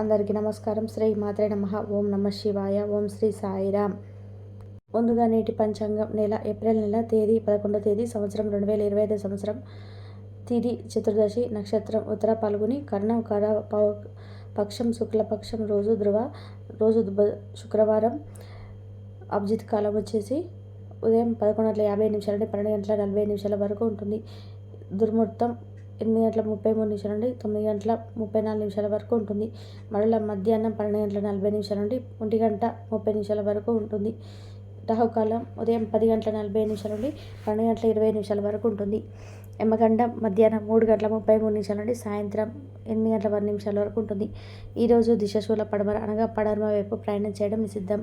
అందరికీ నమస్కారం. శ్రీ మాత్రే నమ. ఓం నమ శివాయ. ఓం శ్రీ సాయిరామ్ ముందుగా నేటి పంచాంగం నెల ఏప్రిల్ నెల తేదీ పదకొండో తేదీ సంవత్సరం రెండు వేల ఇరవై ఐదు సంవత్సరం. తిది చతుర్దశి నక్షత్రం ఉత్తర పాల్గొని కర్ణ కర పక్షం శుక్లపక్షం రోజు ధృవ రోజు శుక్రవారం అభిజిత్ కాలం వచ్చేసి ఉదయం పదకొండు గంటల యాభై నిమిషాల నుండి పన్నెండు గంటల నలభై నిమిషాల వరకు ఉంటుంది. దుర్ముహూర్తం ఎనిమిది గంటల ముప్పై మూడు నిమిషాల నుండి తొమ్మిది గంటల ముప్పై నాలుగు నిమిషాల వరకు ఉంటుంది. మరలా మధ్యాహ్నం పన్నెండు గంటల నలభై నిమిషాల నుండి ఒంటి గంట ముప్పై నిమిషాల వరకు ఉంటుంది. రాహుకాలం ఉదయం పది గంటల నలభై నిమిషాల నుండి పన్నెండు గంటల ఇరవై నిమిషాల వరకు ఉంటుంది. యమగండం మధ్యాహ్నం మూడు గంటల ముప్పై మూడు నిమిషాల నుండి సాయంత్రం ఎనిమిది గంటల పది నిమిషాల వరకు ఉంటుంది. ఈరోజు దిశశూల పడమర అనగా పడమర వైపు ప్రయాణం చేయడం నిషిద్ధం.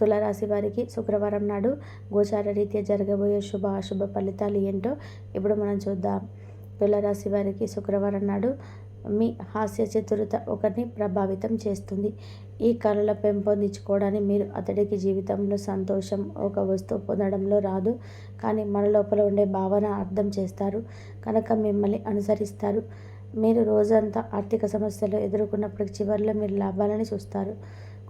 తులారాశి వారికి శుక్రవారం నాడు గోచార రీత్యా జరగబోయే శుభ అశుభ ఫలితాలు ఏంటో ఇప్పుడు మనం చూద్దాం. తులారాశి వారికి శుక్రవారం నాడు మీ హాస్య చతురత ఒకరిని ప్రభావితం చేస్తుంది. ఈ కళల పెంపొందించుకోవడానికి మీరు అతడికి జీవితంలో సంతోషం ఒక వస్తువు పొందడంలో రాదు. కానీ మన లోపల ఉండే భావన అర్థం చేస్తారు. కనుక మిమ్మల్ని అనుసరిస్తారు. మీరు రోజంతా ఆర్థిక సమస్యలు ఎదుర్కొన్నప్పటికి చివరిలో మీరు లాభాలని చూస్తారు.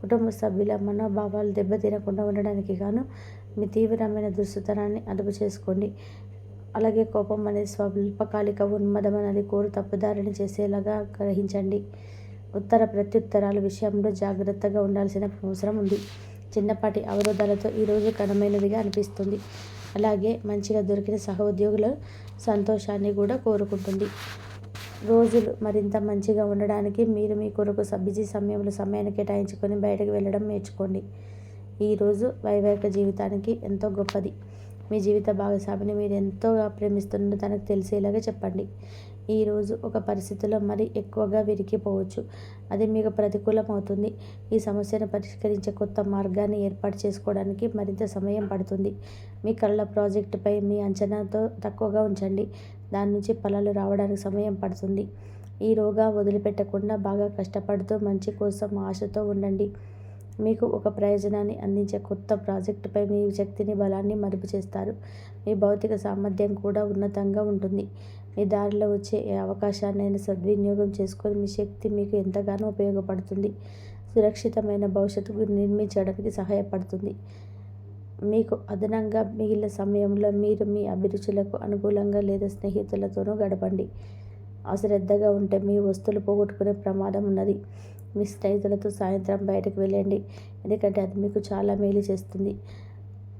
కుటుంబ సభ్యుల మనోభావాలు దెబ్బతినకుండా ఉండడానికి గాను మీ తీవ్రమైన దుస్తుతనాన్ని అదుపు చేసుకోండి. అలాగే కోపం అనేది స్వల్పకాలిక ఉన్మదం అనేది కోరు తప్పుదారిని చేసేలాగా గ్రహించండి. ఉత్తర ప్రత్యుత్తరాల విషయంలో జాగ్రత్తగా ఉండాల్సిన అవసరం ఉంది. చిన్నపాటి అవరోధాలతో ఈరోజు ఘనమైనదిగా అనిపిస్తుంది. అలాగే మంచిగా దొరికిన సహోద్యోగుల సంతోషాన్ని కూడా కోరుకుంటుంది. రోజులు మరింత మంచిగా ఉండడానికి మీరు మీ కొరకు సబ్బిజీ సమయంలో సమయాన్ని కేటాయించుకొని బయటకు వెళ్ళడం నేర్చుకోండి. ఈరోజు వైవాహిక జీవితానికి ఎంతో గొప్పది. మీ జీవిత భాగస్వామిని మీరు ఎంతోగా ప్రేమిస్తున్న తనకు తెలిసేలాగా చెప్పండి. ఈరోజు ఒక పరిస్థితిలో మరి ఎక్కువగా విరిగిపోవచ్చు. అది మీకు ప్రతికూలం అవుతుంది ఈ సమస్యను పరిష్కరించే కొత్త మార్గాన్ని ఏర్పాటు చేసుకోవడానికి మరింత సమయం పడుతుంది. మీ కళ్ళ ప్రాజెక్టుపై మీ అంచనాతో తక్కువగా ఉంచండి. దాని నుంచి ఫలాలు రావడానికి సమయం పడుతుంది. ఈ రోగా వదిలిపెట్టకుండా బాగా కష్టపడుతూ మంచి కోసం ఆశతో ఉండండి. మీకు ఒక ప్రయోజనాన్ని అందించే కొత్త ప్రాజెక్టుపై మీ శక్తిని బలాన్ని మరుపు చేస్తారు. మీ భౌతిక సామర్థ్యం కూడా ఉన్నతంగా ఉంటుంది. మీ దారిలో వచ్చే ఏ అయినా సద్వినియోగం చేసుకొని మీ శక్తి మీకు ఎంతగానో ఉపయోగపడుతుంది. సురక్షితమైన భవిష్యత్తు నిర్మించడానికి సహాయపడుతుంది. మీకు అదనంగా మిగిలిన సమయంలో మీరు మీ అభిరుచులకు అనుకూలంగా లేదా స్నేహితులతోనూ గడపండి. అశ్రద్ధగా ఉంటే మీ వస్తువులు పోగొట్టుకునే ప్రమాదం ఉన్నది. మీ స్నేహితులతో సాయంత్రం బయటకు వెళ్ళండి. ఎందుకంటే అది మీకు చాలా మేలు చేస్తుంది.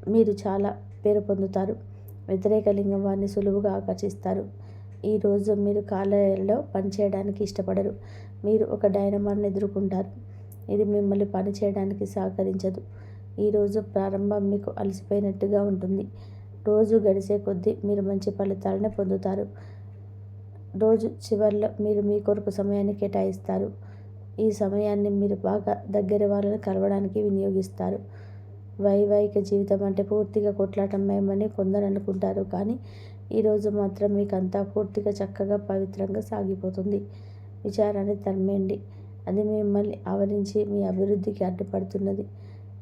మీరు చాలా పేరు పొందుతారు. వ్యతిరేక లింగం వారిని సులువుగా ఆకర్షిస్తారు. ఈరోజు మీరు కార్యాలయంలో పనిచేయడానికి ఇష్టపడరు. మీరు ఒక డైనమాన్ని ఎదుర్కొంటారు. ఇది మిమ్మల్ని పని చేయడానికి సహకరించదు. ఈరోజు ప్రారంభం మీకు అలసిపోయినట్టుగా ఉంటుంది. రోజు గడిచే కొద్దీ మీరు మంచి ఫలితాలను పొందుతారు. రోజు చివరిలో మీరు మీ కొరకు సమయాన్ని కేటాయిస్తారు. ఈ సమయాన్ని మీరు బాగా దగ్గర వాళ్ళని కలవడానికి వినియోగిస్తారు. వైవాహిక జీవితం అంటే పూర్తిగా కొట్లాటమయమని కొందరు అనుకుంటారు. కానీ ఈరోజు మాత్రం మీకు అంతా పూర్తిగా చక్కగా పవిత్రంగా సాగిపోతుంది. విచారాన్ని తరిమేయండి. అది మిమ్మల్ని ఆవరించి మీ అభివృద్ధికి అడ్డుపడుతున్నది.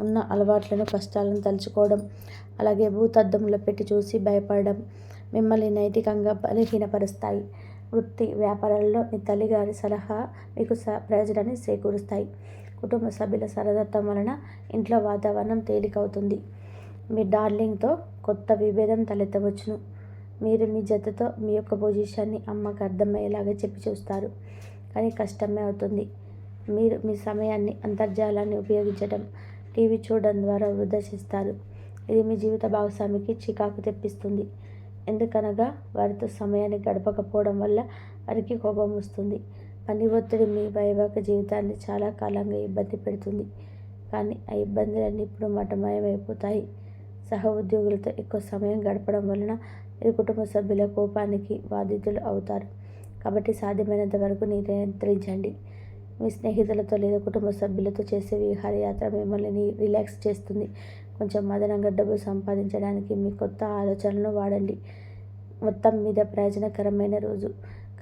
ఉన్న అలవాట్లను కష్టాలను తలుచుకోవడం అలాగే భూతద్దంలో పెట్టి చూసి భయపడడం మిమ్మల్ని నైతికంగా బలహీనపరుస్తాయి. వృత్తి వ్యాపారాల్లో మీ తల్లిగారి సలహా మీకు స ప్రయోజనాన్ని చేకూరుస్తాయి. కుటుంబ సభ్యుల సరదత్వం వలన ఇంట్లో వాతావరణం తేలికవుతుంది. మీ డార్లింగ్తో కొత్త విభేదం తలెత్తవచ్చును. మీరు మీ జతతో మీ యొక్క పొజిషన్ని అమ్మకు అర్థమయ్యేలాగా చెప్పి చూస్తారు. కానీ కష్టమే అవుతుంది. మీరు మీ సమయాన్ని అంతర్జాలాన్ని ఉపయోగించడం టీవీ చూడడం ద్వారా వృధా చేస్తారు. ఇది మీ జీవిత భాగస్వామికి చికాకు తెప్పిస్తుంది. ఎందుకనగా వారితో సమయాన్ని గడపకపోవడం వల్ల వారికి కోపం వస్తుంది. పని ఒత్తిడి మీ వైవాహిక జీవితాన్ని చాలా కాలంగా ఇబ్బంది పెడుతుంది. కానీ ఆ ఇబ్బందులన్నీ ఇప్పుడు మటమాయమైపోతాయి. సహ ఉద్యోగులతో ఎక్కువ సమయం గడపడం వలన మీ కుటుంబ సభ్యుల కోపానికి బాధితులు అవుతారు. కాబట్టి సాధ్యమైనంత వరకు నియంత్రించండి. మీ స్నేహితులతో లేదా కుటుంబ సభ్యులతో చేసే విహారయాత్ర మిమ్మల్ని రిలాక్స్ చేస్తుంది. కొంచెం మదనంగా డబ్బు సంపాదించడానికి మీ కొత్త ఆలోచనలను వాడండి. మొత్తం మీద ప్రయోజనకరమైన రోజు.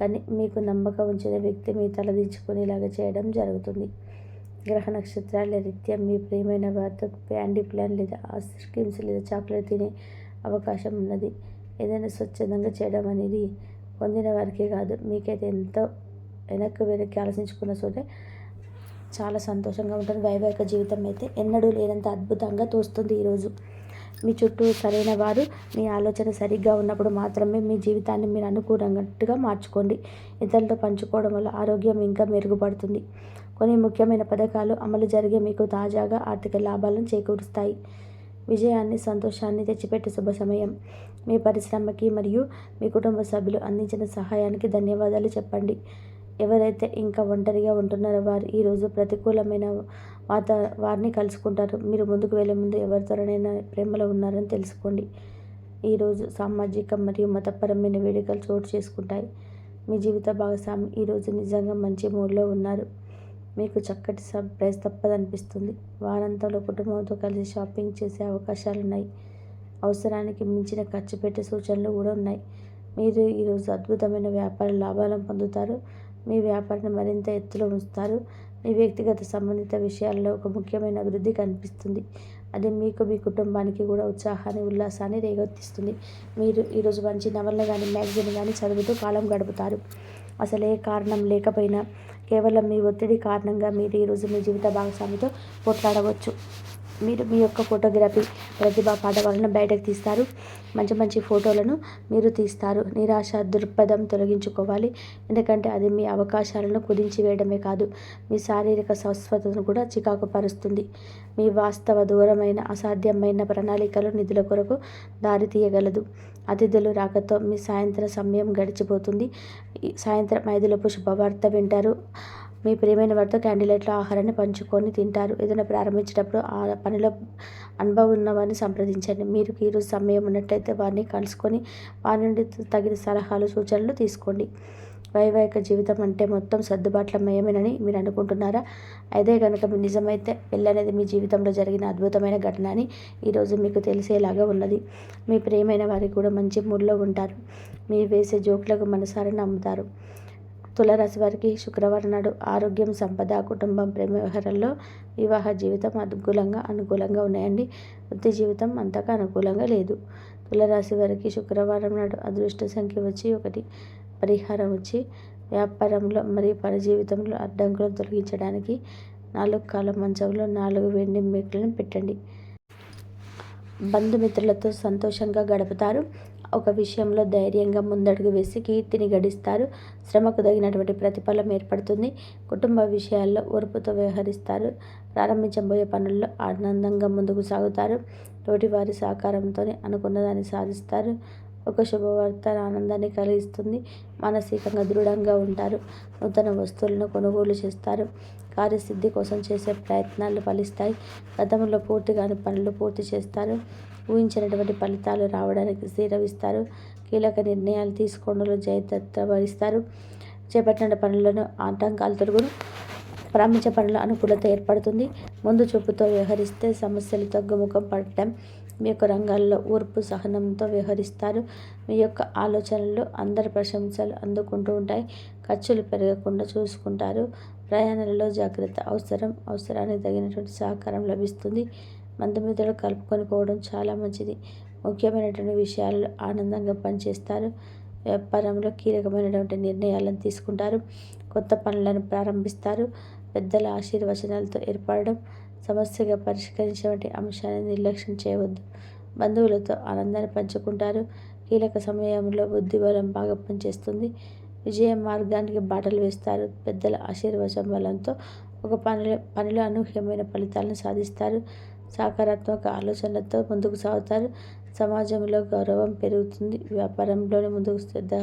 కానీ మీకు నమ్మకం ఉంచిన వ్యక్తి మీ తలదించుకునేలాగా చేయడం జరుగుతుంది. గ్రహ నక్షత్రాల రీత్యా మీ ప్రియమైన వారితో ప్యాండీ ప్లాన్ లేదా ఐస్ క్రీమ్స్ లేదా చాక్లెట్ తినే అవకాశం ఉన్నది. ఏదైనా స్వచ్ఛందంగా చేయడం అనేది పొందిన వారికే కాదు మీకైతే ఎంతో వెనక్కి వెనక్కి ఆలోచించుకున్న చోటే చాలా సంతోషంగా ఉంటుంది. వైవాహిక జీవితం అయితే ఎన్నడూ లేనంత అద్భుతంగా తోస్తుంది ఈరోజు. మీ చుట్టూ సరైన వారు మీ ఆలోచన సరిగ్గా ఉన్నప్పుడు మాత్రమే మీ జీవితాన్ని మీరు అనుకూలంగా మార్చుకోండి. ఇతరులతో పంచుకోవడం వల్ల ఆరోగ్యం ఇంకా మెరుగుపడుతుంది. కొన్ని ముఖ్యమైన పథకాలు అమలు జరిగే మీకు తాజాగా ఆర్థిక లాభాలను చేకూరుస్తాయి. విజయాన్ని సంతోషాన్ని తెచ్చిపెట్టే శుభ సమయం. మీ పరిశ్రమకి మరియు మీ కుటుంబ సభ్యులు అందించిన సహాయానికి ధన్యవాదాలు చెప్పండి. ఎవరైతే ఇంకా ఒంటరిగా ఉంటున్నారో వారు ఈరోజు ప్రతికూలమైన వాత వారిని కలుసుకుంటారు. మీరు ముందుకు వెళ్ళే ముందు ఎవరితోనైనా ప్రేమలో ఉన్నారని తెలుసుకోండి. ఈరోజు సామాజిక మరియు మతపరమైన వేడుకలు చోటు చేసుకుంటాయి. మీ జీవిత భాగస్వామి ఈరోజు నిజంగా మంచి మూడ్లో ఉన్నారు. మీకు చక్కటి సర్ప్రైజ్ తప్పదనిపిస్తుంది. వారంతంలో కుటుంబంతో కలిసి షాపింగ్ చేసే అవకాశాలు ఉన్నాయి అవసరానికి మించిన ఖర్చు పెట్టే సూచనలు కూడా ఉన్నాయి. మీరు ఈరోజు అద్భుతమైన వ్యాపార లాభాలను పొందుతారు. మీ వ్యాపారాన్ని మరింత ఎత్తులో ఉంచుతారు. మీ వ్యక్తిగత సంబంధిత విషయాల్లో ఒక ముఖ్యమైన అభివృద్ధి కనిపిస్తుంది. అది మీకు మీ కుటుంబానికి కూడా ఉత్సాహాన్ని ఉల్లాసాన్ని రేగొత్తిస్తుంది. మీరు ఈరోజు మంచి నవలను కానీ మ్యాగజైన్ కానీ చదువుతూ కాలం గడుపుతారు. అసలు ఏ కారణం లేకపోయినా కేవలం మీ ఒత్తిడి కారణంగా మీరు ఈరోజు మీ జీవిత భాగస్వామితో పోట్లాడవచ్చు. మీరు మీ యొక్క ఫోటోగ్రఫీ ప్రతిభ పాఠవాలను బయటకు తీస్తారు. మంచి మంచి ఫోటోలను మీరు తీస్తారు. నిరాశ దృక్పథం తొలగించుకోవాలి. ఎందుకంటే అది మీ అవకాశాలను కుదించి వేయడమే కాదు మీ శారీరక స్వస్థతను కూడా చికాకు పరుస్తుంది మీ వాస్తవ దూరమైన అసాధ్యమైన ప్రణాళికలు నిధుల కొరకు దారి తీయగలదు. అతిథులు రాకతో మీ సాయంత్రం సమయం గడిచిపోతుంది. సాయంత్రం ఐదులోపు శుభవార్త వింటారు. మీ ప్రియమైన వారితో క్యాండిల్ లైట్లో ఆహారాన్ని పంచుకొని తింటారు. ఏదైనా ప్రారంభించేటప్పుడు ఆ పనిలో అనుభవం ఉన్న వారిని సంప్రదించండి. మీరు ఈరోజు సమయం ఉన్నట్లయితే వారిని కలుసుకొని వారి నుండి తగిన సలహాలు సూచనలు తీసుకోండి. వైవాహిక జీవితం అంటే మొత్తం సర్దుబాట్ల మయమేనని మీరు అనుకుంటున్నారా? అదే కనుక మీ నిజమైతే పెళ్ళనేది మీ జీవితంలో జరిగిన అద్భుతమైన ఘటన అని ఈరోజు మీకు తెలిసేలాగా ఉన్నది. మీ ప్రియమైన వారికి కూడా మంచి మూడ్లో ఉంటారు. మీరు వేసే జోకులకు మనసారా నమ్ముతారు. తులరాశి వారికి శుక్రవారం నాడు ఆరోగ్యం సంపద కుటుంబం ప్రేమ వ్యవహారాల్లో వివాహ జీవితం అనుకూలంగా అనుకూలంగా ఉన్నాయండి. వృత్తి జీవితం అంతగా అనుకూలంగా లేదు. తులరాశి వారికి శుక్రవారం నాడు అదృష్ట సంఖ్య వచ్చి ఒకటి. పరిహారం వచ్చి వ్యాపారంలో మరియు పని జీవితంలో అడ్డంకులను తొలగించడానికి నాలుగు కాలం మంచంలో నాలుగు వెండి మేకలను పెట్టండి. బంధుమిత్రులతో సంతోషంగా గడుపుతారు. ఒక విషయంలో ధైర్యంగా ముందడుగు వేసి కీర్తిని గడిస్తారు. శ్రమకు తగినటువంటి ప్రతిఫలం ఏర్పడుతుంది. కుటుంబ విషయాల్లో ఓర్పుతో వ్యవహరిస్తారు. ప్రారంభించబోయే పనుల్లో ఆనందంగా ముందుకు సాగుతారు. తోటివారి సహకారంతో అనుకున్నదాన్ని సాధిస్తారు. ఒక శుభవార్త ఆనందాన్ని కలిగిస్తుంది. మానసికంగా దృఢంగా ఉంటారు. నూతన వస్తువులను కొనుగోలు చేస్తారు. కార్యసిద్ధి కోసం చేసే ప్రయత్నాలు ఫలిస్తాయి. గతంలో పూర్తి కాని పనులు పూర్తి చేస్తారు. ఊహించినటువంటి ఫలితాలు రావడానికి స్థిరవిస్తారు కీలక నిర్ణయాలు తీసుకోవడంలో జయదత్త వహిస్తారు. చేపట్టిన పనులను ఆటంకాలు తొలగును ప్రారంభించే పనుల అనుకూలత ఏర్పడుతుంది. ముందు చూపుతో వ్యవహరిస్తే సమస్యలు తగ్గుముఖం పడటం మీ యొక్క రంగాల్లో ఓర్పు సహనంతో వ్యవహరిస్తారు. మీ యొక్క ఆలోచనలు అందరి ప్రశంసలు అందుకుంటూ ఉంటాయి. ఖర్చులు పెరగకుండా చూసుకుంటారు. ప్రయాణాలలో జాగ్రత్త అవసరం. అవసరానికి తగినటువంటి సహకారం లభిస్తుంది. బంధుమిత్రులు కలుపుకొని పోవడం చాలా మంచిది. ముఖ్యమైనటువంటి విషయాలు ఆనందంగా పనిచేస్తారు. వ్యాపారంలో కీలకమైనటువంటి నిర్ణయాలను తీసుకుంటారు. కొత్త పనులను ప్రారంభిస్తారు. పెద్దల ఆశీర్వచనాలతో ఏర్పడడం సమస్యగా పరిష్కరించేటువంటి అంశాన్ని నిర్లక్ష్యం చేయవద్దు. బంధువులతో ఆనందాన్ని పంచుకుంటారు. కీలక సమయంలో బుద్ధిబలం బాగా పనిచేస్తుంది. విజయ మార్గానికి బాటలు వేస్తారు. పెద్దల ఆశీర్వచం బలంతో ఒక పనిలో పనిలో అనూహ్యమైన ఫలితాలను సాధిస్తారు. సకారాత్మక ఆలోచనలతో ముందుకు సాగుతారు. సమాజంలో గౌరవం పెరుగుతుంది. వ్యాపారంలోనే ముందుకు శ్రద్ధ